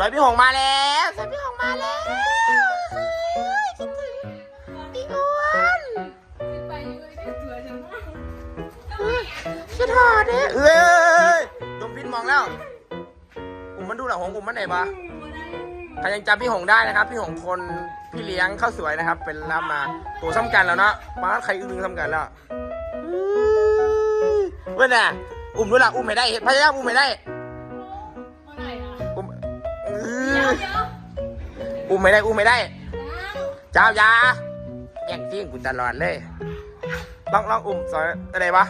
สวยพี่หงมาแล้วสวยพี่หงมาแล้วเฮ้ยคิดถึงพี่อ้วนไปเลยได้สวยจังมากคิดหอดเด้เอ้ยจมพินมองแล้วอุ้มมันดูหลังหงอุ้มมันไหนปะใครยังจำพี่หงได้นะครับ พี่หงคนพี่เลี้ยงข้าวสวยนะครับ เป็นรับมาตัวซ้ำกันแล้วเนาะป้าใครอึ้งซ้ำกันแล้วอื้อเว้ยน่ะอุ้มดูหลังอุ้มไม่ได้พยายามอุ้มไม่ได้ อวเดี๋ยวอุ้มไม่ได้อุ้มไม่ได้เจ้าเจ้ายาแย่งทิ้งกูตลอดเลยลองลองอุ้มสอยอะไรวะ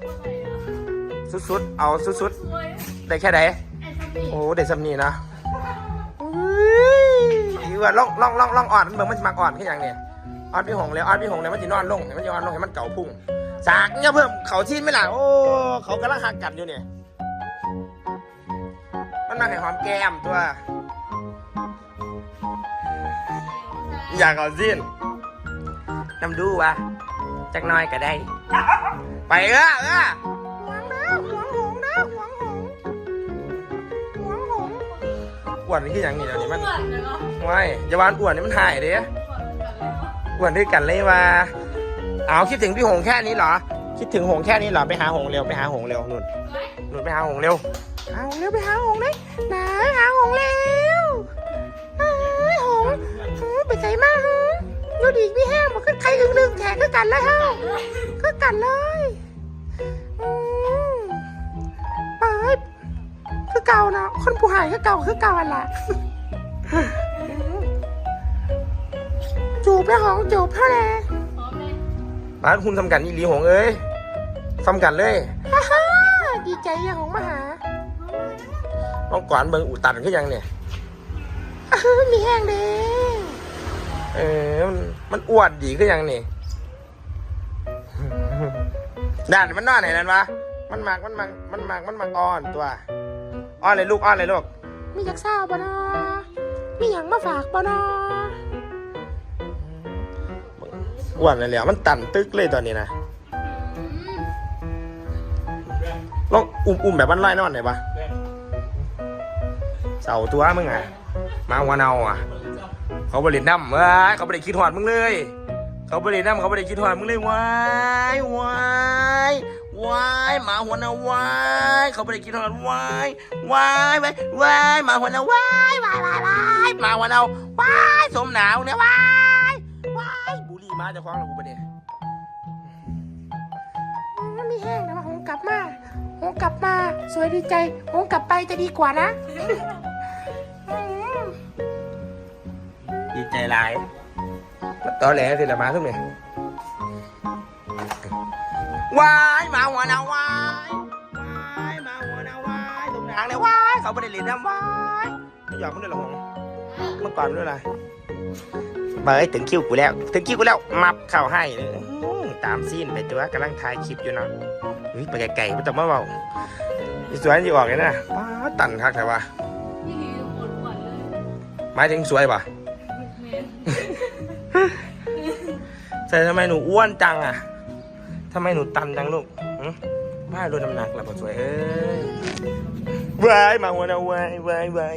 เท่าไหร่อะสุดๆ เอาสุดสวยๆได้แค่ไหนไอ้ทำนี่โอ้ได้สำนีนะอุ้ยอีว่าลองลองลองลองอ่อนมันเบิ่งมันจะมักอ่อนแค่ยังเนี่ยอ่อนพี่หงเลยอ่อนพี่หงเลยมันจะนอนลงมันจะนอนลงให้มันเก่าพุ่งสากเนี่ยเพิ่มเขาชิ้นไม่ล่ะโอ้เขากำลังหักกันอยู่เนี่ยมันมาให้หอมแก้มตัว อยากเอาสิ้นนำดูวะจักหน้อยก็ได้ ไปเออเออหวงนะหวงหงนะหวงหงหวงหงอ้วนนี่คืออย่างนี้เดี๋ยวนี้มันอ้วนเลยเนาะไม่อย่าวานอ้วนนี่มันหายเด้อ้วนเหมือนกันเลยเนาะอ้วนด้วยกันเลยว่าเอาคิดถึงพี่หงแค่นี้เหรอ คิดถึงหงแค่นี้เหรอไปหาหงเร็วไปหาหงเร็วนุ่นเฮ้ยนุ่นไปหาหงเร็วหาหงเร็วไปหาหงเลยไหนหาหงเร็ว ใครอึ้งลึงแขกก็กันเลยเฮ้าก็กันเลยอืมเอ้ยคือเก่าเนาะคนผู้หายคือเก่าคือเก่าอันละจูบแล้วหองจูบเท่าไหร่พร้อมเลยบ้านคุณทำกันอีหลีหงเอ้ยทำกันเลยฮ่าฮ่าดีใจยังหงมาหาต้องก่อนเบิงอุตันขึ้นยังเนี่ยอ้าวมีแห้งเด้ เออ มันมันอ้วนดีขึ้นยังนี่ด่านมันนอนไหนนั่นวะ มันมากมันมากมันมากมันมากอ้อนตัวอ้อนเลยลูกอ้อนเลยลูก มีอยากเศร้าปะนาะมีอย่างมาฝากปะนาะอ้วนเลยแหล้วมันตันตึกเลยตอนนี้นะอืมลองอุ้มอุ้มแบบมันไล่นอนไหนปะเสาตัวมึงอะมาหัวเนาอะ เขาบริณน้ำว้ยเขาบริคิดหอดมึงเลย เขาบริณน้ำเขาบริคิดหอดมึงเลยว้ายวายวายหมาหัวเนาวายเขาบริคิดหอดวายวายวายวายหมาหัวเนาวายวายวายวายหมาหัวเนาวายสมหนาวเนี่ยวายวายบุรีมาจะคล้องเรากูปะเนี่ยมันมีแห้งนะมาหงกลับมาหงกลับมา สวยดีใจหงกลับไปจะดีกว่านะ ดีใจหลายตอแหลสิละมาทุกเนี่ยวายหมาหัวหนาววายวายหมาหัวหนาววายตรงหางเลยวายเขาไม่ได้เล่นน้ำวายไม่ยอมมันด้วยหรอหงเมื่อก่อนมันด้วยอะไรเบยถึงคิวกูแล้วถึงคิวกูแล้วมับเข้าให้เลยอื้อตามซีนไปตัวกำลังถ่ายคลิปอยู่เนาะเฮ้ยไปไกลๆไม่ต้องมาเบาอีสวยอยู่ออกเลยนะป้าดตันคักแต่ว่านี่คืออ้วนอ้วนเลยหมายถึงสวยป่ะ ใส่ทำไมหนูอ้วนจังอะทำไมหนูตันจังลูกหึบ้าโดน้ำหนักแล้วก็สวยเอ้ยวายมาหัวนะวายวายว้าย